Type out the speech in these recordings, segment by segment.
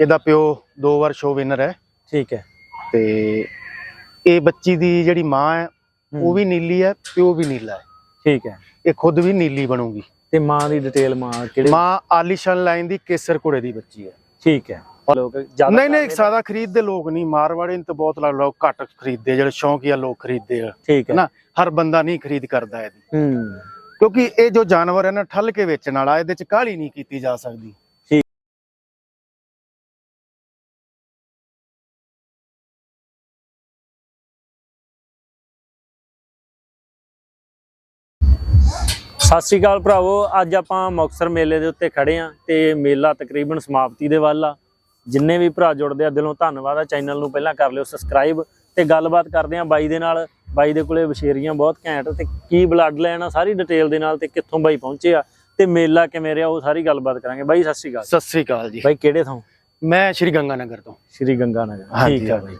ਇਹਦਾ ਪਿਓ ਦੋ ਵਾਰ ਸ਼ੋ ਵਿਨਰ ਹੈ। ਠੀਕ ਹੈ। ਤੇ ਇਹ ਬੱਚੀ ਦੀ ਜਿਹੜੀ ਮਾਂ ਹੈ ਉਹ ਵੀ ਨੀਲੀ ਹੈ ਪਿਓ ਵੀ ਨੀਲਾ ਹੈ। ਠੀਕ ਹੈ। ਇਹ ਖੁਦ ਵੀ ਨੀਲੀ ਬਣੂਗੀ। ਤੇ ਮਾਂ ਦੀ ਡਿਟੇਲ ਮਾਂ ਕਿਹੜੇ? ਮਾਂ ਆਲੀਸ਼ਾਨ ਲਾਈਨ ਦੀ ਕੇਸਰ ਘੋੜੇ ਦੀ ਬੱਚੀ ਹੈ। ਠੀਕ ਹੈ। ਲੋਕ ਜ਼ਿਆਦਾ ਨਹੀਂ ਨਹੀਂ ਸਾਦਾ ਖਰੀਦਦੇ ਲੋਕ ਨਹੀਂ। ਮਾਰਵਾੜੀ ਨੂੰ ਤਾਂ ਬਹੁਤ ਲੋਕ ਘੱਟ ਖਰੀਦਦੇ ਜਿਹੜੇ ਸ਼ੌਂਕੀਆ ਲੋਕ ਖਰੀਦਦੇ ਆ। ਠੀਕ ਹੈ। ਨਾ ਹਰ ਬੰਦਾ ਨਹੀਂ ਖਰੀਦ ਕਰਦਾ ਇਹਦੀ। ਹੂੰ। ਕਿਉਂਕਿ ਇਹ ਜੋ ਜਾਨਵਰ ਹੈ ਨਾ ਠੱਲ ਕੇ ਵੇਚਣ ਵਾਲਾ ਇਹਦੇ ਚ ਕਾਹਲੀ ਨਹੀਂ ਕੀਤੀ ਜਾ ਸਕਦੀ। ਸਤਿ ਸ਼੍ਰੀ ਅਕਾਲ ਭਰਾਵੋ ਅੱਜ ਆਪਾਂ ਮੁਕਤਸਰ ਮੇਲੇ ਦੇ ਉੱਤੇ ਖੜੇ ਆਂ ਤੇ ਮੇਲਾ ਤਕਰੀਬਨ ਸਮਾਪਤੀ ਦੇ ਵੱਲ ਆ। ਜਿੰਨੇ ਵੀ ਭਰਾ ਜੁੜਦੇ ਆ ਦਿਲੋਂ ਧੰਨਵਾਦ ਆ। ਚੈਨਲ ਨੂੰ ਪਹਿਲਾਂ ਕਰ ਲਿਓ ਸਬਸਕ੍ਰਾਈਬ ਤੇ ਗੱਲਬਾਤ ਕਰਦੇ ਆ ਬਾਈ ਦੇ ਨਾਲ। ਬਾਈ ਦੇ ਕੋਲੇ ਵਿਸ਼ੇਰੀਆਂ ਬਹੁਤ ਘੈਂਟ ਤੇ ਕੀ ਬਲੱਡ ਆ ਸਾਰੀ ਡਿਟੇਲ ਦੇ ਨਾਲ ਤੇ ਕਿੱਥੋਂ ਬਾਈ ਪਹੁੰਚੇ ਆ ਤੇ ਮੇਲਾ ਕਿਵੇਂ ਰਿਹਾ ਉਹ ਸਾਰੀ ਗੱਲਬਾਤ ਕਰਾਂਗੇ। ਬਾਈ ਸਤਿ ਸ਼੍ਰੀ ਅਕਾਲ। ਸਤਿ ਸ੍ਰੀ ਅਕਾਲ ਜੀ। ਬਾਈ ਕਿਹੜੇ ਥਾਂ? ਮੈਂ ਸ਼੍ਰੀ ਗੰਗਾ ਨਗਰ ਤੋਂ। ਸ਼੍ਰੀ ਗੰਗਾ ਨਗਰ ਹਾਂਜੀ, ਠੀਕ ਆ। ਬਾਈ।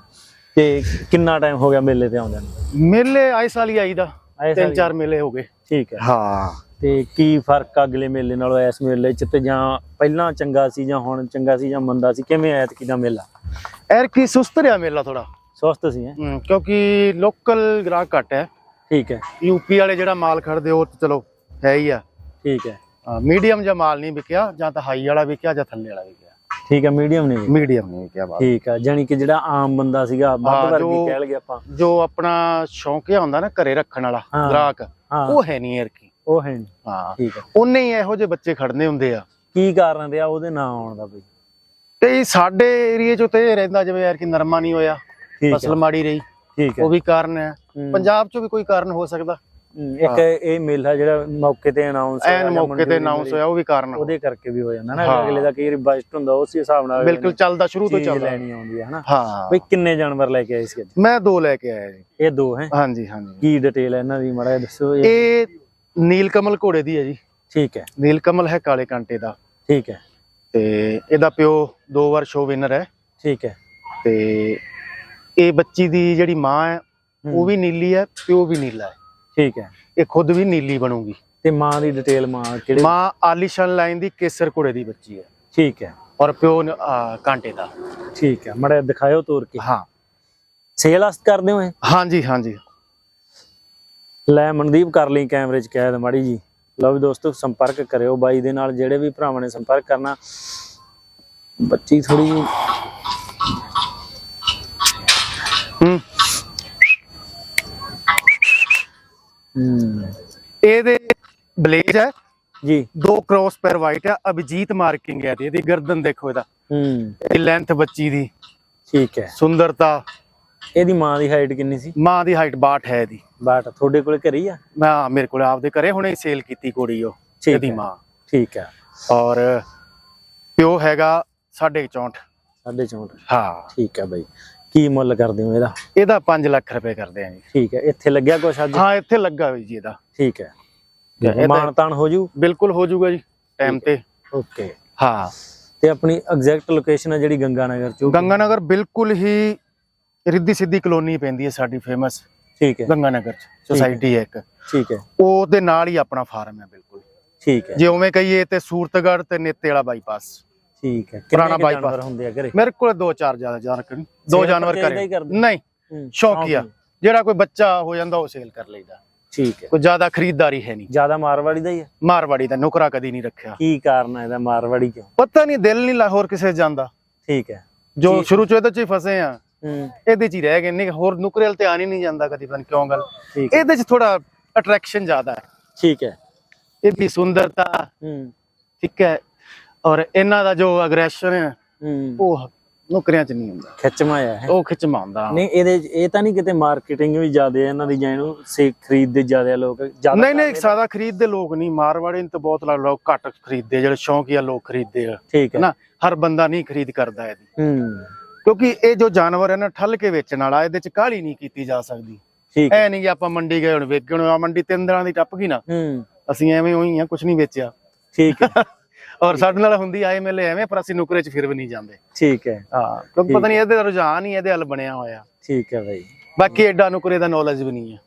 ਤੇ ਕਿੰਨਾ ਟਾਈਮ ਹੋ ਗਿਆ ਮੇਲੇ ਤੇ ਆਉਂਦਿਆਂ ਨੂੰ? ਮੇਲੇ ਆਏ ਸਾਲ ਹੀ ਆਈਦਾ। ਤਿੰਨ ਚਾਰ ਮੇਲੇ ਹੋ ਗਏ। ਠੀਕ ਹੈ। ਹਾਂ। ਤੇ ਕੀ ਫ਼ਰਕ ਆ ਅਗਲੇ ਮੇਲੇ ਨਾਲੋਂ ਇਸ ਮੇਲੇ ਚ ਤੇ ਜਾਂ ਪਹਿਲਾਂ ਚੰਗਾ ਸੀ ਜਾਂ ਹੁਣ ਚੰਗਾ ਸੀ ਜਾਂ ਮੰਦਾ ਸੀ? ਕਿਵੇਂ ਐਤਕੀ ਦਾ ਮੇਲਾ? ਐਰ ਕੀ ਸੁਸਤ ਰਿਹਾ ਮੇਲਾ ਥੋੜਾ ਸਵਸਥ ਸੀ ਹੈ? ਕਿਉਂਕਿ ਲੋਕਲ ਗ੍ਰਾਹਕ ਘੱਟ ਹੈ। ਠੀਕ ਹੈ। ਯੂਪੀ ਵਾਲੇ ਜਿਹੜਾ ਮਾਲ ਖੜਦੇ ਉਹ ਚਲੋ ਹੈ ਹੀ ਆ। ਠੀਕ ਹੈ। ਮੀਡੀਅਮ ਜਿਹਾ ਮਾਲ ਨਹੀਂ ਵਿਕਿਆ ਜਾਂ ਤਾਂ ਹਾਈ ਵਾਲਾ ਵਿਕਿਆ ਜਾਂ ਥੱਲੇ ਵਾਲਾ ਵਿਕਿਆ। ਠੀਕ ਹੈ ਮੀਡੀਅਮ ਨਹੀਂ ਮੀਡੀਅਮ ਨਹੀਂ ਵਿਕਿਆ ਮਾਲ ਠੀਕ ਆ ਜਾਨੀ ਕਿ ਜਿਹੜਾ ਆਮ ਬੰਦਾ ਸੀਗਾ ਹਾਂ, ਵੱਧ ਵਰਗੀ ਕਹਿ ਲਗੇ ਆਪਾਂ। ਜੋ ਆਪਣਾ ਸ਼ੌਂਕਿਆ ਹੁੰਦਾ ਨਾ ਘਰੇ ਰੱਖਣ ਵਾਲਾ ਹਾਂ। ਗ੍ਰਾਹਕ ਹਾਂ। ਉਹ ਹੈ ਨਹੀਂ ਯਾਰ ਕੀ। ਉਹ ਹੈ ਨੀ। ਹਾਂ ਠੀਕ ਹੈ। ਉਹਨੇ ਹੀ ਇਹੋ ਜਿਹੇ ਬੱਚੇ ਖੜਨੇ ਹੁੰਦੇ ਆ। ਕੀ ਕਾਰਨ ਰਿਹਾ ਉਹਦੇ ਨਾਂ ਆਉਣ ਦਾ ਬਈ? ਤੇ ਸਾਡੇ ਏਰੀਏ 'ਚ ਤੇ ਰਹਿੰਦਾ ਜਿਵੇਂ ਯਾਰ ਕਿ ਨਰਮਾ ਨਹੀਂ ਹੋਇਆ ਫਸਲ ਹੈ। ਮਾੜੀ ਰਹੀ ਠੀਕ ਹੈ। ਉਹ ਵੀ ਕਾਰਨ ਹੈ। ਹੂੰ। ਪੰਜਾਬ 'ਚ ਵੀ ਕੋਈ ਕਾਰਨ ਹੋ ਸਕਦਾ? ਹੂੰ, ਇੱਕ ਇਹ ਮੇਲਾ ਜਿਹੜਾ ਮੌਕੇ ਤੇ ਅਨਾਉਂਸ ਐਨ ਮੌਕੇ ਤੇ ਅਨਾਉਂਸ ਹੋਇਆ ਉਹ ਵੀ ਕਾਰਨ ਉਹਦੇ ਕਰਕੇ ਵੀ ਹੋ ਜਾਂਦਾ ਨਾ। ਅਗਲੇ ਦਾ ਕਈ ਵਾਰੀ ਬਜਟ ਹੁੰਦਾ ਉਸ ਹਿਸਾਬ ਨਾਲ ਬਿਲਕੁਲ ਚੱਲਦਾ ਸ਼ੁਰੂ ਤੋਂ ਚੱਲਦਾ। ਲੈਣੀ ਆਉਂਦੀ ਹੈ ਹਨਾ? ਹਾਂ। ਬਈ ਕਿੰਨੇ ਜਾਨਵਰ ਲੈ ਕੇ ਆਏ ਸੀ ਅੱਜ? ਮੈਂ ਦੋ ਲੈ ਕੇ ਆਇਆ ਜੀ। ਇਹ ਦੋ ਹੈ? ਹਾਂਜੀ ਹਾਂਜੀ। ਕੀ ਡਿਟੇਲ ਹੈ ਇਹਨਾਂ ਦੀ ਮਾੜਾ ਦੱਸੋ। ਇਹ ਇਹ ਨੀਲਕਮਲ ਘੋੜੇ ਦੀ ਹੈ ਜੀ। ਠੀਕ ਹੈ। ਨੀਲਕਮਲ ਹੈ ਕਾਲੇ ਕਾਂਟੇ ਦਾ। ਠੀਕ ਹੈ। ਤੇ ਇਹਦਾ ਪਿਓ ਦੋ ਵਾਰ ਸ਼ੋ ਵਿਨਰ ਹੈ। ਠੀਕ ਹੈ। ਤੇ ਇਹ ਬੱਚੀ ਦੀ ਜਿਹੜੀ ਮਾਂ ਹੂੰ, ਉਹ ਵੀ ਨੀਲੀ ਹੈ ਪਿਓ ਵੀ ਨੀਲਾ ਹੈ। ਠੀਕ ਹੈ। ਇਹ ਖੁਦ ਵੀ ਨੀਲੀ ਬਣੂਗੀ। ਤੇ ਮਾਂ ਦੀ ਡਿਟੇਲ ਮਾਂ ਕਿਹੜੇ? ਮਾਂ ਆਲੀਸ਼ਾਨ ਲਾਈਨ ਦੀ ਕੇਸਰ ਘੋੜੇ ਦੀ ਬੱਚੀ ਹੈ। ਠੀਕ ਹੈ। ਔਰ ਪਿਓ ਕਾਂਟੇ ਦਾ। ਠੀਕ ਹੈ। ਮੜਾ ਦਿਖਾਇਓ ਤੋਰ ਕੇ। ਹਾਂ। ਸੇਲ ਆਸਤ ਕਰਦੇ ਹੋ ਇਹ? ਹਾਂਜੀ ਹਾਂਜੀ। ਲੈ ਮਨਦੀਪ ਕਰ ਲਈ ਕੈਮਰੇ 'ਚ ਕੈਦ ਮਾੜੀ ਜੀ। ਲਓ ਵੀ ਦੋਸਤੋ ਸੰਪਰਕ ਕਰਿਓ। ਬਾਈ ਦੇ ਨਾਲ ਜਿਹੜੇ ਵੀ ਭਰਾਵਾਂ ਨੇ ਸੰਪਰਕ ਕਰਨਾ ਬੱਚੀ ਥੋੜੀ ਹੂੰ ਹੂੰ ਇਹਦੇ ਬਲੇਜ ਹੈ। ਜੀ। ਦੋ ਕ੍ਰੋਸ ਪੈਰ ਵਾਈਟ ਹੈ। ਅਭਿਜੀਤ ਮਾਰਕਿੰਗ ਹੈ ਇਹਦੀ। ਗਰਦਨ ਦੇਖੋ ਇਹਦਾ। ਹੂੰ। ਇਹ ਲੈਂਥ ਬੱਚੀ ਦੀ। ਠੀਕ ਹੈ। ਸੁੰਦਰਤਾ। ਇਹਦੀ ਮਾਂ ਦੀ ਹਾਈਟ ਕਿੰਨੀ ਸੀ? ਮਾਂ ਦੀ ਹਾਈਟ 62 ਹੈ ਇਹਦੀ। ਬਾਟ ਤੁਹਾਡੇ ਕੋਲੇ ਘਰੇ ਆ? ਮੈਂ ਮੇਰੇ ਕੋਲ ਆਪਦੇ ਘਰੇ ਹੁਣੇ ਸੇਲ ਕੀਤੀ ਕੁੜੀ ਉਹ ਇਹਦੀ। ਮਾਂ। ਠੀਕ ਹੈ। ਔਰ ਪਿਓ ਹੈਗਾ 64 ਸਾਢੇ 64 ਹਾਂ। ਠੀਕ ਹੈ ਬਾਈ। ਕੀ ਮੁੱਲ ਕਰਦੇ ਹੋ ਇਹਦਾ? ਇਹਦਾ 5 ਲੱਖ ਰੁਪਏ ਕਰਦੇ ਆ ਜੀ। ਠੀਕ ਹੈ ਇੱਥੇ ਲੱਗਿਆ ਕੁਛ ਅੱਜ? ਹਾਂ ਇੱਥੇ ਲੱਗਾ ਹੋਈ ਜੀ ਇਹਦਾ। ਠੀਕ ਹੈ। ਇਹਦਾ- ਮਾਨ ਤਾਨ ਹੋ ਜੂ? ਬਿਲਕੁਲ ਹੋ ਜਾਊਗਾ ਜੀ ਟਾਈਮ ਤੇ। ਓਕੇ। ਹਾਂ। ਤੇ ਆਪਣੀ ਐਗਜ਼ੈਕਟ ਲੋਕੇਸ਼ਨ ਹੈ ਜਿਹੜੀ ਗੰਗਾ ਨਗਰ ਚ? ਉਹ- ਗੰਗਾ ਨਗਰ ਬਿਲਕੁਲ ਹੀ ਰਿੱਧੀ ਸਿੱਧੀ ਕਲੋਨੀ ਪੈਂਦੀ ਹੈ ਸਾਡੀ ਫੇਮਸ ਠੀਕ ਹੈ। ਗੰਗਾ ਨਗਰ ਚ ਸੋਸਾਇਟੀ ਹੈ। ਇੱਕ। ਠੀਕ ਹੈ। ਉਹਦੇ ਨਾਲ ਹੀ ਆਪਣਾ ਫਾਰਮ ਹੈ ਬਿਲਕੁਲ। ਠੀਕ ਹੈ। ਜੇ ਉਵੇਂ ਕਹੀਏ ਤੇ ਸੂਰਤਗੜ੍ਹ ਤੇ ਨੇਤੇ ਵਾਲਾ ਬਾਈਪਾਸ ਠੀਕ ਹੈ। ਪੁਰਾਣਾ ਬਾਈਪਾਸ। ਹੁੰਦੇ ਆ ਘਰੇ? ਮੇਰੇ ਕੋਲ ਦੋ ਚਾਰ ਜ਼ਿਆਦਾ ਜਾਨਵਰ ਦੋ ਜਾਨਵਰ ਕਰੇ? ਨਹੀਂ। ਸ਼ੌਕੀਆ ਸ਼ੌਂਕੀ। ਜਿਹੜਾ ਕੋਈ ਬੱਚਾ ਹੋ ਜਾਂਦਾ ਉਹ ਸੇਲ ਕਰ ਲਈਦਾ। ਠੀਕ ਹੈ। ਕੋਈ ਜ਼ਿਆਦਾ ਖਰੀਦਦਾਰੀ ਹੈ ਨਹੀਂ। ਜ਼ਿਆਦਾ ਮਾਰਵਾੜੀ ਦਾ ਹੀ ਹੈ? ਮਾਰਵਾੜੀ ਦਾ ਨੁਕਰਾ ਕਦੀ ਨਹੀਂ ਰੱਖਿਆ। ਕੀ ਕਾਰਨ ਹੈ ਇਹਦਾ ਮਾਰਵਾੜੀ ਕਿਉਂ? ਪਤਾ ਨਹੀਂ ਦਿਲ ਨਹੀਂ ਲਾਹੌਰ ਕਿਸੇ ਜਾਂਦਾ। ਠੀਕ ਹੈ। ਜੋ। ਸ਼ੁਰੂ ਚ ਇਹਦੇ ਚ ਹੀ ਫਸੇ ਆ ਇਹਦੇ ਚ ਹੀ ਰਹਿ ਗਏ ਨਹੀਂ ਹੋਰ ਨੁਕਰੇ ਵੱਲ ਧਿਆਨ ਹੀ ਨਹੀਂ ਜਾਂਦਾ ਕਦੀ ਪਤਾ ਕਿਉਂ ਗੱਲ। ਇਹਦੇ ਚ ਥੋੜਾ ਅਟਰੈਕਸ਼ਨ ਜ਼ਿਆਦਾ ਹੈ। ਠੀਕ ਹੈ। ਇਹਦੀ ਸੁੰਦਰਤਾ ਠੀਕ ਹੈ। ਔਰ ਇਹਨਾਂ ਦਾ ਜੋ ਅਗਰੈਸ਼ਨ ਹੂੰ। ਉਹ ਨੁਕਰਿਆਂ ਚ ਨਹੀਂ ਹੁੰਦਾ। ਖਿੱਚਵਾਇਆ ਹੈ ਉਹ ਖਿਚਮਾਉਂਦਾ ਨਹੀਂ ਇਹਦੇ 'ਚ ਇਹ ਤਾਂ ਨਹੀਂ ਕਿਤੇ ਮਾਰਕੀਟਿੰਗ ਵੀ ਜ਼ਿਆਦਾ ਹੈ ਇਹਨਾਂ ਦੀ ਜਾਂ ਇਹਨੂੰ ਸੇ ਖਰੀਦਦੇ ਜ਼ਿਆਦਾ ਲੋਕ ਜ਼ਿਆਦਾ ਨਹੀਂ ਨਹੀਂ ਸਾਦਾ ਖਰੀਦਦੇ ਲੋਕ ਨਹੀਂ। ਮਾਰਵਾੜੀ ਨੂੰ ਤਾਂ ਬਹੁਤ ਲਾ- ਲੋਕ ਘੱਟ ਖਰੀਦਦੇ ਜਿਹੜੇ ਸ਼ੌਂਕੀਆ ਲੋਕ ਖਰੀਦਦੇ ਆ। ਠੀਕ ਹੈ ਨਾ ਹਰ ਬੰਦਾ ਨਹੀਂ ਖਰੀਦ ਕਰਦਾ ਇਹਦੀ। ਹੂੰ। ਕਿਉਂਕਿ ਇਹ ਜੋ ਜਾਨਵਰ ਹੈ ਨਾ ਠੱਲ ਕੇ ਵੇਚਣ ਵਾਲਾ ਇਹਦੇ ਚ ਕਾਹਲੀ ਨਹੀਂ ਕੀਤੀ ਜਾ ਸਕਦੀ। ਠੀਕ ਹੈ ਐ ਨਹੀਂ ਕਿ ਆਪਾਂ ਮੰਡੀ ਗਏ ਹੁਣ ਵੇਚਣ ਆ ਮੰਡੀ ਤਿੰਨ ਦਿਨਾਂ ਦੀ ਟੱਪ ਗਈ ਨਾ। ਹੂੰ। ਅਸੀਂ ਐਵੇਂ ਹੋਈ ਆ ਕੁਝ ਨਹੀਂ ਵੇਚਿਆ। ਠੀਕ ਹੈ ਔਰ ਸਾਡੇ ਨਾਲ ਹੁੰਦੀ ਆਏ ਮੇਲੇ ਐਵੇਂ ਪਰ ਅਸੀਂ ਨੁਕਰੇ ਚ ਫਿਰ ਵੀ ਨਹੀਂ ਜਾਂਦੇ। ਠੀਕ ਹੈ। ਹਾਂ ਕਿਉਂਕਿ ਪਤਾ ਨਹੀਂ ਇਹਦੇ ਰੁਝਾਨ ਹੀ ਇਹਦੇ ਹੱਲ ਬਣਿਆ ਹੋਇਆ। ਠੀਕ ਹੈ ਬਾਈ। ਬਾਕੀ ਐਡਾ ਨੁਕਰੇ ਦਾ ਨੌਲੇਜ ਵੀ ਨਹੀਂ ਹੈ।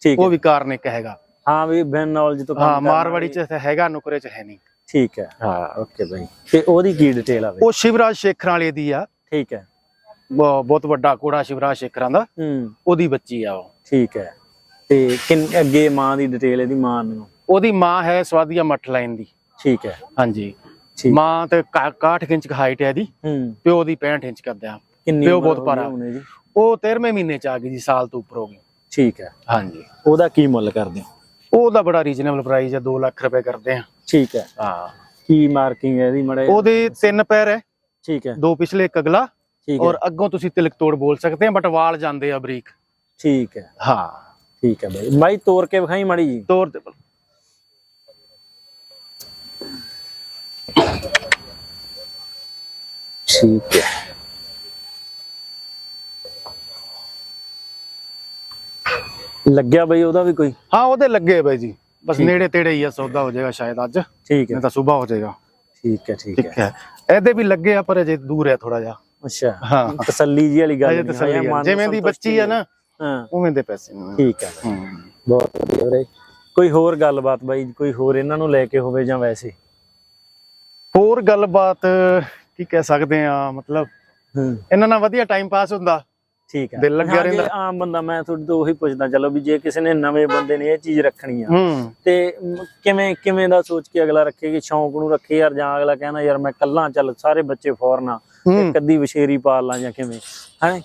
ਠੀਕ ਉਹ ਵੀ ਕਾਰਨ ਇੱਕ ਹੈਗਾ। ਹਾਂ ਵੀ ਬਿਨ ਨੌਲੇਜ ਤੋਂ ਕੰਮ ਹਾਂ ਮਾਰਵਾੜੀ ਚ ਹੈਗਾ ਨੁਕਰੇ ਚ ਹੈ ਨਹੀਂ। ਠੀਕ ਹੈ। ਹਾਂ। Okay bye. ਤੇ ਉਹਦੀ ਕੀ ਡਿਟੇਲ ਆ ਉਹ ਸ਼ਿਵਰਾਜ ਸ਼ੇਖਰਾਂ ਵਾਲੇ ਦੀ ਆ। ਠੀਕ ਹੈ। ਬਹੁਤ ਵੱਡਾ ਕੋੜਾ ਸ਼ਿਵਰਾਜ ਸ਼ੇਖਰਾਂ ਦਾ। ਹੂੰ। ਉਹਦੀ ਬੱਚੀ ਆ ਉਹ। ਠੀਕ ਹੈ। ਤੇ ਕਿੰਨ ਅੱਗੇ ਮਾਂ ਦੀ ਡਿਟੇਲ ਇਹਦੀ ਮਾਂ ਨੂੰ? ਉਹਦੀ ਮਾਂ ਹੈ ਸਵਾਦੀਆ ਮੱਠ ਲਾਈਨ ਦੀ। ਠੀਕ ਹੈ। ਹਾਂਜੀ। ਠੀਕ। ਮਾਂ ਤੇ 61 ਇੰਚ ਹਾਈਟ ਹੈ ਹੂੰ। ਪਿਓ ਦੀ 65 ਇੰਚ ਕਰਦਾ ਕਿੰਨੀ ਪਿਓ ਬਹੁਤ ਜੀ ਉਹ 13ਵੇਂ ਮਹੀਨੇ ਚ ਆ ਗਈ ਜੀ ਸਾਲ ਤੋਂ ਉੱਪਰ ਹੋ ਗਈ। ਠੀਕ ਹੈ। ਹਾਂਜੀ। ਉਹਦਾ ਕੀ ਮੁੱਲ ਕਰਦੇ ਹੋ? ਉਹਦਾ ਬੜਾ ਰੀਜ਼ਨੇਬਲ ਪ੍ਰਾਈਸ ਹੈ 2 ਲੱਖ ਰੁਪਏ ਕਰਦੇ ਆ। ਠੀਕ ਹੈ। ਹਾਂ। ਕੀ ਮਾਰਕਿੰਗ ਹੈ ਇਹਦੀ ਮੜੇ ਉਹਦੇ ਤਿੰਨ ਪੈਰ ਹੈ। ਠੀਕ ਹੈ। ਦੋ ਪਿਛਲੇ ਇੱਕ ਅਗਲਾ। ਠੀਕ ਔਰ ਹੈ ਅੱਗੋਂ ਤੁਸੀਂ ਤਿਲਕ ਤੋੜ ਬੋਲ ਸਕਦੇ ਆ ਬਟ ਵਾਲ ਜਾਂਦੇ ਆ ਬਰੀਕ। ਠੀਕ ਹੈ। ਹਾਂ। ਠੀਕ ਹੈ ਬਾਈ। ਬਾਈ ਤੋੜ ਕੇ ਵਿਖਾਈ ਮਾੜੀ ਜੀ। ਤੋੜ ਤੇ ਠੀਕ ਹੈ। ਲੱਗਿਆ ਬਈ ਉਹਦਾ ਵੀ ਕੋਈ? ਹਾਂ ਉਹਦੇ ਲੱਗੇ ਬਾਈ ਜੀ। ਬਸ। ਨੇੜੇ ਤੇੜੇ ਹੀ ਆ ਸੌਦਾ ਹੋ ਜਾਏਗਾ ਸ਼ਾਇਦ ਅੱਜ। ਠੀਕ ਹੈ। ਨਹੀਂ ਤਾਂ ਸਵੇਰ ਹੋ ਜਾਏਗਾ। ਠੀਕ ਹੈ ਠੀਕ ਠੀਕ ਹੈ। ਹੈ। ਇਹਦੇ ਵੀ ਲੱਗੇ ਆ ਪਰ ਅਜੇ ਦੂਰ ਹੈ ਥੋੜਾ ਜਿਹਾ। ਅੱਛਾ। ਹਾਂ। ਤਸੱਲੀ ਜੀ ਵਾਲੀ ਗੱਲ ਅਜੇ ਨਹੀਂ ਤਸੱਲੀ ਹੈ। ਜਿਵੇਂ ਦੀ ਬੱਚੀ ਹੈ ਨਾ ਹਾਂ। ਉਵੇਂ ਦੇ ਪੈਸੇ ਨੇ। ਠੀਕ ਹੈ। ਹੂੰ। ਬਹੁਤ ਵਧੀਆ ਵੀਰੇ। ਕੋਈ ਹੋਰ ਗੱਲਬਾਤ ਬਾਈ ਕੋਈ ਹੋਰ ਇਹਨਾਂ ਨੂੰ ਲੈ ਕੇ ਹੋਵੇ ਜਾਂ ਵੈਸੇ? ਹੋਰ ਗੱਲਬਾਤ ਕੀ ਕਹਿ ਸਕਦੇ ਆ ਮਤਲਬ ਇਹਨਾਂ ਨਾਲ ਵਧੀਆ ਟਾਈਮ ਪਾਸ ਹੁੰਦਾ। ਠੀਕ ਹੈ ਦਿਲ ਲੱਗਿਆ ਰਹਿੰਦਾ। ਆਮ ਬੰਦਾ ਮੈਂ ਤੁਹਾਡੇ ਤੋਂ ਉਹੀ ਪੁੱਛਦਾ ਚਲੋ ਵੀ ਜੇ ਕਿਸੇ ਨੇ ਨਵੇਂ ਬੰਦੇ ਨੇ ਇਹ ਚੀਜ਼ ਰੱਖਣੀ ਆ ਤੇ ਕਿਵੇਂ ਕਿਵੇਂ ਦਾ ਸੋਚ ਕੇ ਅਗਲਾ ਰੱਖੇ ਕਿ ਸ਼ੌਂਕ ਨੂੰ ਰੱਖੇ ਯਾਰ ਜਾਂ ਅਗਲਾ ਕਹਿੰਦਾ ਯਾਰ ਮੈਂ ਕੱਲਾ ਚੱਲ ਸਾਰੇ ਬੱਚੇ ਫੋਰਨ ਆ ਇੱਕ ਅੱਧੀ ਵਿਸ਼ੇਰੀ ਪਾਲ ਲਾਂ ਜਾਂ ਕਿਵੇਂ ਹੈ?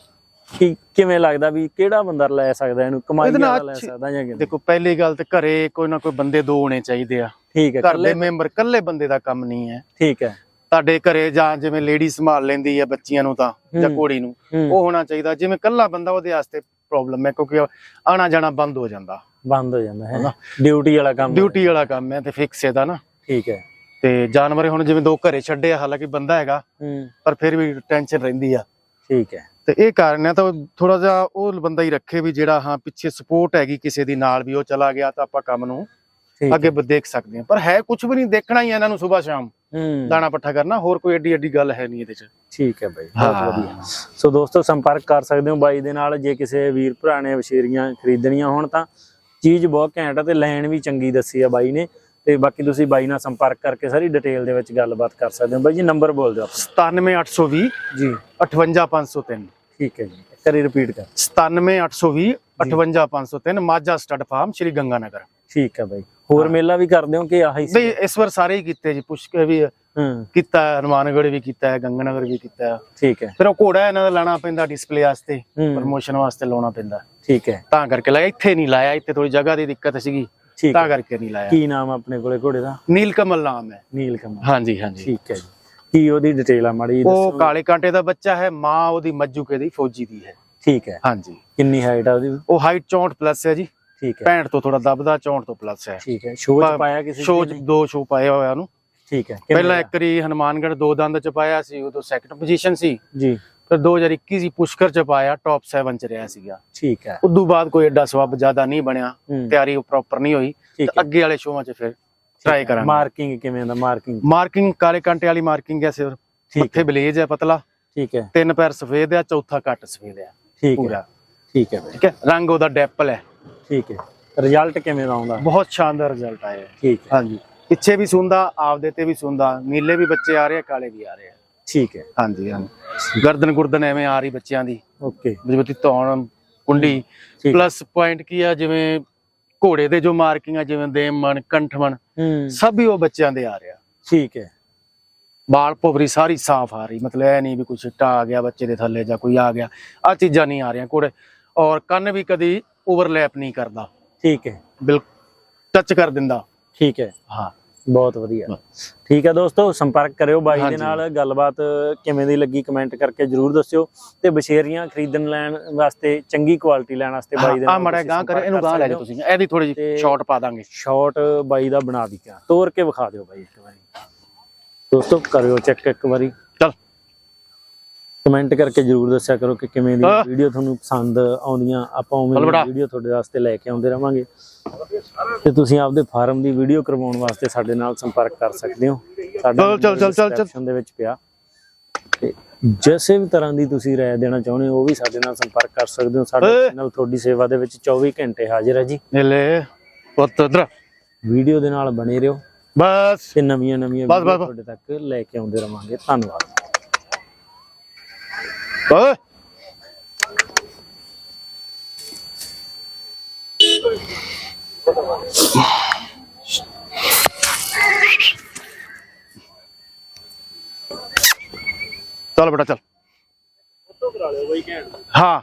ਕਿ ਕਿਵੇਂ ਲੱਗਦਾ ਵੀ ਕਿਹੜਾ ਬੰਦਾ ਲੈ ਸਕਦਾ ਇਹਨੂੰ ਕਮਾਈ ਵਾਲਾ ਲੈ ਸਕਦਾ ਜਾਂ ਕਿਵੇਂ? ਦੇਖੋ ਪਹਿਲੀ ਗੱਲ ਤੇ ਘਰੇ ਕੋਈ ਨਾ ਕੋਈ ਬੰਦੇ ਦੋ ਹੋਣੇ ਚਾਹੀਦੇ ਆ। ਠੀਕ ਹੈ ਘਰ ਦੇ ਇਕੱਲੇ- ਮੈਂਬਰ ਇਕੱਲੇ ਬੰਦੇ ਦਾ ਕੰਮ ਨਹੀਂ ਹੈ। ਠੀਕ ਹੈ। ਤੁਹਾਡੇ ਘਰੇ ਜਾਂ ਜਿਵੇਂ ਲੇਡੀ ਸੰਭਾਲ ਲੈਂਦੀ ਹੈ ਬੱਚੀਆਂ ਨੂੰ ਤਾਂ ਜਾਂ ਹੂੰ। ਕੁੜੀ ਨੂੰ ਹੂੰ, ਉਹ ਹੋਣਾ ਚਾਹੀਦਾ। ਜਿਵੇਂ ਇਕੱਲਾ ਬੰਦਾ ਉਹਦੇ ਵਾਸਤੇ ਪ੍ਰੋਬਲਮ ਹੈ ਕਿਉਂਕਿ ਆਣਾ ਜਾਣਾ ਬੰਦ ਹੋ ਜਾਂਦਾ। ਬੰਦ ਹੋ ਜਾਂਦਾ ਹੈ। ਡਿਊਟੀ ਵਾਲਾ ਕੰਮ ਡਿਊਟੀ ਵਾਲਾ ਕੰਮ ਹੈ ਤੇ ਫਿਕਸ ਇਹਦਾ ਨਾ। ਠੀਕ ਹੈ। ਤੇ ਜਾਨਵਰ ਹੁਣ ਜਿਵੇਂ ਦੋ ਘਰੇ ਛੱਡੇ ਆ ਹਾਲਾਂਕਿ ਬੰਦਾ ਹੈਗਾ ਹੂੰ। ਪਰ ਫਿਰ ਵੀ ਟੈਨਸ਼ਨ ਰਹਿੰਦੀ ਆ। ਠੀਕ ਹੈ। ਤੇ ਇਹ ਕਾਰਨ ਹੈ ਤਾਂ ਥੋੜਾ ਜਿਹਾ ਉਹ ਬੰਦਾ ਹੀ ਰੱਖੇ ਵੀ ਜਿਹੜਾ ਹਾਂ ਪਿੱਛੇ ਸਪੋਰਟ ਹੈਗੀ ਕਿਸੇ ਦੀ ਨਾਲ ਵੀ ਉਹ ਚਲਾ ਗਿਆ ਤਾਂ ਆਪਾਂ ਕੰਮ ਨੂੰ ਅੱਗੇ ਦੇਖ ਸਕਦੇ ਹਾਂ ਪਰ ਹੈ ਕੁਝ ਵੀ ਨਹੀਂ ਦੇਖਣਾ ਹੀ ਹੈ ਇਹਨਾਂ ਨੂੰ ਸਵੇਰ ਸ਼ਾਮ। ਹੂੰ। ਦਾਣਾ ਪੱਠਾ ਕਰਨਾ ਹੋਰ ਕੋਈ ਏਡੀ ਏਡੀ ਗੱਲ ਹੈ ਨਹੀਂ ਇਹਦੇ ਚ। ਠੀਕ ਹੈ ਬਾਈ ਬਹੁਤ ਹਾਂ। ਵਧੀਆ। ਸੋ ਦੋਸਤੋ ਸੰਪਰਕ ਕਰ ਸਕਦੇ ਹੋ ਬਾਈ ਦੇ ਨਾਲ। ਜੇ ਕਿਸੇ ਵੀਰ ਭਰਾ ਨੇ ਵਸ਼ੇਰੀਆਂ ਖਰੀਦਣੀਆਂ ਹੋਣ ਤਾਂ ਚੀਜ਼ ਬਹੁਤ ਘੈਂਟ ਆ ਤੇ ਲੈਣ ਵੀ ਚੰਗੀ ਦੱਸੀ ਆ ਬਾਈ ਨੇ। ਤੇ ਬਾਕੀ ਤੁਸੀਂ ਬਾਈ ਨਾਲ ਸੰਪਰਕ ਕਰਕੇ ਸਾਰੀ ਡਿਟੇਲ ਦੇ ਵਿੱਚ ਗੱਲਬਾਤ ਕਰ ਸਕਦੇ ਹੋ। ਬਾਈ ਜੀ ਨੰਬਰ ਬੋਲ ਦਿਓ ਆਪਣਾ। 97820 ਜੀ। 58503 ਠੀਕ ਹੈ ਜੀ। ਕਰੀ ਰਿਪੀਟ ਕਰ। 97820 58503 ਮਾਝਾ ਸਟੱਡ ਫਾਰਮ ਸ਼੍ਰੀ ਗੰਗਾਨਗਰ। ਠੀਕ ਹੈ ਬਾਈ। ਹੋਰ ਮੇਲਾ ਵੀ ਕਰਦੇ ਹੋ ਕਿ ਆਹੀ ਸੀ? ਨਹੀਂ ਇਸ ਵਾਰ ਸਾਰੇ ਹੀ ਕੀਤੇ ਜੀ ਪੁੱਛ ਕੇ ਵੀ ਕੀਤਾ ਹੈ, ਹਨੂਮਾਨਗੜ੍ਹ ਵੀ ਕੀਤਾ ਹੈ ਗੰਗਾਨਗਰ ਵੀ ਕੀਤਾ। ਹੈ। ਠੀਕ ਹੈ। ਫਿਰ ਉਹ ਘੋੜਾ ਇਹਨਾਂ ਦਾ ਲਾਣਾ ਪੈਂਦਾ ਡਿਸਪਲੇ ਵਾਸਤੇ ਪ੍ਰਮੋਸ਼ਨ ਵਾਸਤੇ ਲਾਉਣਾ ਪੈਂਦਾ। ਠੀਕ ਹੈ। ਤਾਂ ਕਰਕੇ ਲਾਇਆ ਇੱਥੇ ਨਹੀਂ ਲਾਇਆ ਇੱਥੇ ਥੋੜੀ ਜਗ੍ਹਾ ਦੀ ਦਿੱਕਤ ਸੀਗੀ ਤਾਂ ਕਰਕੇ ਨਹੀਂ ਲਾਇਆ। ਕੀ ਨਾਮ ਆਪਣੇ ਕੋਲੇ ਘੋੜੇ ਦਾ? ਨੀਲ ਕਮਲ ਨਾਮ ਹੈ। ਨੀਲ ਕਮਲ ਹਾਂਜੀ ਹਾਂਜੀ। ਠੀਕ ਹੈ ਜੀ। ਕੀ ਉਹਦੀ ਡਿਟੇਲ ਆ ਮਾੜੀ ਉਹ ਕਾਲੇ ਕਾਂਟੇ ਦਾ ਬੱਚਾ ਹੈ ਮਾਂ ਉਹਦੀ ਮੱਜੂਕੇ ਦੀ ਫੌਜੀ ਦੀ ਹੈ। ਠੀਕ ਹੈ। ਹਾਂਜੀ। ਕਿੰਨੀ ਹਾਈਟ ਆ ਉਹਦੀ? ਉਹ ਹਾਈਟ 64 ਪਲੱਸ ਹੈ ਜੀ। ਠੀਕ ਹੈ। 65 ਤੋਂ ਥੋੜਾ ਦਬਦਾ 64 ਤੋਂ ਪਲੱਸ ਹੈ। ਠੀਕ ਹੈ। ਸ਼ੋਅ ਚ ਪਾਇਆ ਕਿਸੇ ਸ਼ੋਅ ਦੋ ਸ਼ੋਅ ਪਾਏ ਹੋਇਆ ਉਹਨੂੰ। ਠੀਕ ਹੈ। ਪਹਿਲਾਂ? ਇੱਕ ਵਾਰੀ ਹਨੂਮਾਨਗੜ੍ਹ ਦੋ ਦੰਦ ਚ ਪਾਇਆ ਸੀ ਉਦੋਂ ਸੈਕੰਡ ਪੋਜੀਸ਼ਨ ਸੀ। ਜੀ। ਫਿਰ 2021 ਸੀ ਪੁਸ਼ਕਰ ਚ ਪਾਇਆ ਟੌਪ 7 ਚ ਰਿਹਾ ਸੀਗਾ। ਠੀਕ ਹੈ। ਉਦੋਂ ਬਾਅਦ ਕੋਈ ਐਡਾ ਸਵੱਬ ਜ਼ਿਆਦਾ ਨਹੀਂ ਬਣਿਆ ਤਿਆਰੀ ਪ੍ਰੋਪਰ ਨਹੀਂ ਹੋਈ। ਤੇ ਅੱਗੇ ਵਾਲੇ ਸ਼ੋਆਂ ਚ ਫਿਰ ਟਰਾਈ ਕਰਾਂਗੇ। ਮਾਰਕਿੰਗ ਕਿਵੇਂ ਦਾ? ਮਾਰਕਿੰਗ ਮਾਰਕਿੰਗ ਕਾਲੇ ਕਾਂਟੇ ਵਾਲੀ ਮਾਰਕਿੰਗ ਹੈ ਸਿਰ। ਠੀਕ ਮੱਥੇ ਬਲੇਜ ਹੈ ਪਤਲਾ। ਠੀਕ ਹੈ। ਤਿੰਨ ਪੈਰ ਸਫੇਦ ਹੈ ਚੌਥਾ ਘੱਟ ਸਫੇਦ ਹੈ। ਠੀਕ ਹੈ। ਠੀਕ ਹੈ ਠੀਕ ਹੈ? ਰੰਗ ਉਹਦਾ ਡੈਪਲ ਹੈ। ਠੀਕ ਹੈ। ਰਿਜ਼ਲਟ ਕਿਵੇਂ ਦਾ ਆਉਂਦਾ? ਬਹੁਤ ਸ਼ਾਨਦਾਰ ਰਿਜ਼ਲਟ ਆਇਆ ਠੀਕ ਹੈ। ਹਾਂਜੀ। ਪਿੱਛੇ ਵੀ ਸੁੰਦਾ ਆਪਦੇ ਤੇ ਵੀ ਸੁੰਦਾ ਨੀਲੇ ਵੀ ਬੱਚੇ ਆ ਰਹੇ ਆ ਕਾਲੇ ਵੀ ਆ ਰਹੇ ਆ ਠੀਕ ਹੈ। ਹਾਂਜੀ ਹਾਂਜੀ। ਗਰਦਨ ਗੁਰਦਨ ਐਵੇਂ ਆ ਰਹੀ ਬੱਚਿਆਂ ਦੀ। ਓਕੇ ਮਜ਼ਬੂਤੀ ਧੌਣ ਕੁੰਡੀ। ਪਲੱਸ ਪੁਆਇੰਟ ਕੀ ਆ? ਜਿਵੇਂ ਘੋੜੇ ਦੇ ਜੋ ਮਾਰਕਿੰਗ ਜਿਵੇਂ ਦੇਮਣ ਕੰਠਮਣ ਹੂੰ। ਸਭ ਹੀ ਉਹ ਬੱਚਿਆਂ ਦੇ ਆ ਰਿਹਾ। ਠੀਕ ਹੈ। ਬਾਲ ਭੋਵਰੀ ਸਾਰੀ ਸਾਫ਼ ਆ ਰਹੀ ਮਤਲਬ ਇਹ ਨਹੀਂ ਵੀ ਕੋਈ ਛਿੱਟਾ ਆ ਗਿਆ ਬੱਚੇ ਦੇ ਥੱਲੇ ਜਾਂ ਕੋਈ ਆ ਗਿਆ ਆ ਚੀਜ਼ਾਂ ਨਹੀਂ ਆ ਰਹੀਆਂ ਘੋੜੇ। ਔਰ ਕੰਨ ਵੀ ਕਦੀ ਓਵਰਲੈਪ ਨਹੀਂ ਕਰਦਾ। ਠੀਕ ਹੈ। ਬਿਲਕੁਲ ਟੱਚ ਕਰ ਦਿੰਦਾ। ਠੀਕ ਹੈ। ਹਾਂ। ਬਹੁਤ ਵਧੀਆ। ਠੀਕ ਹੈ ਦੋਸਤੋ ਸੰਪਰਕ ਕਰਿਓ ਬਾਈ ਦੇ। ਨਾਲ ਗੱਲਬਾਤ ਕਿਵੇਂ ਦੀ ਲੱਗੀ ਕਮੈਂਟ ਕਰਕੇ ਜਰੂਰ ਦੱਸਿਓ ਤੇ ਬਸ਼ੇਰੀਆਂ ਖਰੀਦਣ ਲੈਣ ਵਾਸਤੇ ਚੰਗੀ ਕੁਆਲਿਟੀ ਲੈਣ ਵਾਸਤੇ ਬਾਈ ਦੇ ਆ ਮੜਾ ਗਾਂ ਕਰ ਇਹਨੂੰ ਗਾਂ ਲੈ ਜਾਓ। ਤੁਸੀਂ। ਇਹਦੀ ਥੋੜੀ ਜਿਹੀ ਸ਼ਾਰਟ ਪਾ ਦਾਂਗੇ। ਸ਼ਾਰਟ ਬਾਈ ਦਾ ਬਣਾ ਦੀ ਕਿਆ ਤੋੜ ਕੇ ਵਿਖਾ ਦਿਓ ਬਾਈ ਇੱਕ ਵਾਰੀ। ਦੋਸਤੋ ਕਰਿਓ ਚੈੱਕ ਇੱਕ ਵਾਰੀ। ਕਮੈਂਟ ਕਰਕੇ ਜਰੂਰ ਦੱਸਿਆ ਕਰੋ ਕਿ ਕਿਵੇਂ ਦੀ। ਵੀਡੀਓ ਤੁਹਾਨੂੰ ਪਸੰਦ ਆਉਂਦੀਆਂ। ਆਪਾਂ ਉਵੇਂ ਦੀ। ਵੀਡੀਓ ਤੁਹਾਡੇ ਵਾਸਤੇ ਲੈ ਕੇ ਆਉਂਦੇ ਰਵਾਂਗੇ। ਤੇ ਤੁਸੀਂ ਆਪਦੇ ਫਾਰਮ ਦੀ ਵੀਡੀਓ ਕਰਵਾਉਣ ਵਾਸਤੇ ਸਾਡੇ ਨਾਲ ਸੰਪਰਕ ਕਰ ਸਕਦੇ ਹੋ। ਸਾਡਾ ਚੱਲ, ਚੱਲ, ਚੱਲ, ਚੱਲ, ਦੇ ਵਿੱਚ ਪਿਆ। ਤੇ ਜਿਸੇ ਵੀ ਤਰ੍ਹਾਂ ਦੀ ਤੁਸੀਂ ਰਾਏ ਦੇਣਾ ਚਾਹੁੰਦੇ ਹੋ ਉਹ ਵੀ ਸਾਡੇ ਨਾਲ ਸੰਪਰਕ ਕਰ ਸਕਦੇ ਹੋ। ਸਾਡਾ। ਚੈਨਲ ਤੁਹਾਡੀ ਸੇਵਾ ਦੇ ਵਿੱਚ 24 ਘੰਟੇ ਹਾਜ਼ਰ ਹੈ ਜੀ। ਲੈ ਪੁੱਤ ਇਧਰ ਵੀਡੀਓ ਦੇ ਨਾਲ ਬਣੇ ਰਹੋ। ਬਸ। ਤੇ ਨਵੀਆਂ ਨਵੀਆਂ ਵੀਡੀਓ। ਤੁਹਾਡੇ ਤੱਕ ਲੈ ਕੇ ਆਉਂਦੇ ਰਵਾਂਗੇ। ਧੰਨਵਾਦ। ਓਏ। ਚੱਲ ਬੇਟਾ, ਚੱਲ। ਹਾਂ।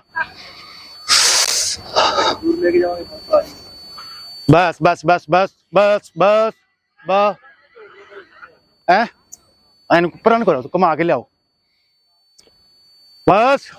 ਬਸ ਬਸ ਬਸ ਬਸ ਬਸ ਬਸ ਬਸ। ਐ ਐਨੂੰ ਪਰਾਂ ਕਰੋ, ਘੁਮਾ ਕੇ ਲਿਆਓ। ਬਸ